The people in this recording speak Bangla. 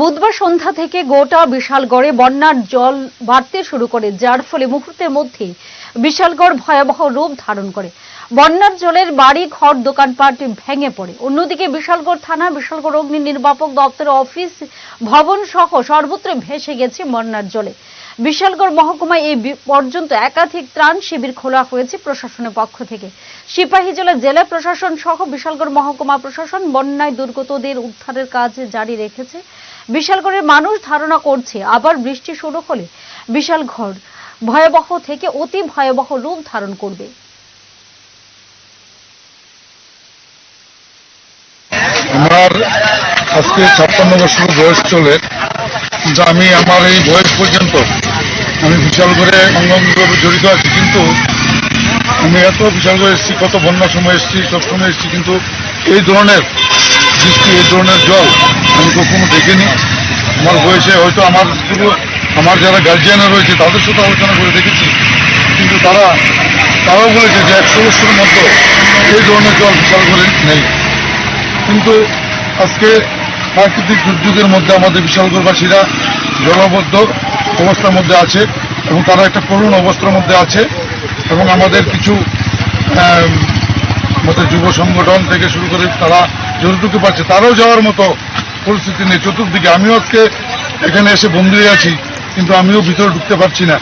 বুধবার সন্ধ্যা থেকে গোটা বিশালগড়ে বন্যার জল বাড়তে শুরু করে, যার ফলে মুহূর্তের মধ্যেই বিশালগড় ভয়াবহ রূপ ধারণ করে। বন্যার জলের বাড়ি, ঘর, দোকানপাট ভেঙে পড়ে। অন্যদিকে বিশালগড় থানা, বিশালগড় অগ্নি নির্বাপক দপ্তরের অফিস ভবন সহ সর্বত্র ভেসে গেছে বন্যার জলে। বিশালগড় মহকুমায় এই পর্যন্ত একাধিক ত্রাণ শিবির খোলা হয়েছে প্রশাসনের পক্ষ থেকে। সিপাহী সিপাহীজলা জেলা প্রশাসন সহ বিশালগড় মহকুমা প্রশাসন বন্যায় দুর্গতদের উদ্ধারের কাজ জারি রেখেছে। বিশালগড়ের মানুষ ধারণা করছে, আবার বৃষ্টি শুরু হলে বিশালগড় ভয়াবহ থেকে অতি ভয়াবহ রূপ ধারণ করবে। আমার আজকে ছাপ্পান্ন বছর বয়স চলে, কিন্তু আমি আমার এই বয়স পর্যন্ত আমি বিশাল করে অঙ্গভাবে জড়িত আছি, কিন্তু আমি এত বিশাল করে এসেছি, কত বন্যার সময় এসেছি, সব সময় এসেছি, কিন্তু এই ধরনের বৃষ্টি, এই ধরনের জল আমি কখনো দেখিনি। আমার বয়সে হয়তো আমার শুধু আমার যারা গার্জিয়ানরা রয়েছে, তাদের সাথে আলোচনা করে দেখেছি। কিন্তু তারা, তারাও বলেছে যে একশো বছরের মতো এই ধরনের জল বিশাল করে নেই। কিন্তু আজকে প্রাকৃতিক দুর্যোগের মধ্যে আমাদের বিশালগড়বাসীরা জলবদ্ধ অবস্থার মধ্যে আছে এবং তারা একটা করুণ অবস্থার মধ্যে আছে এবং আমাদের কিছু আমাদের যুব সংগঠন থেকে শুরু করে তারা যতটুকু পাচ্ছে, তারাও যাওয়ার মতো পরিস্থিতি নেই। চতুর্দিকে আমিও আজকে এখানে এসে বন্দি আছি, কিন্তু আমিও ভিতরে ঢুকতে পারছি না।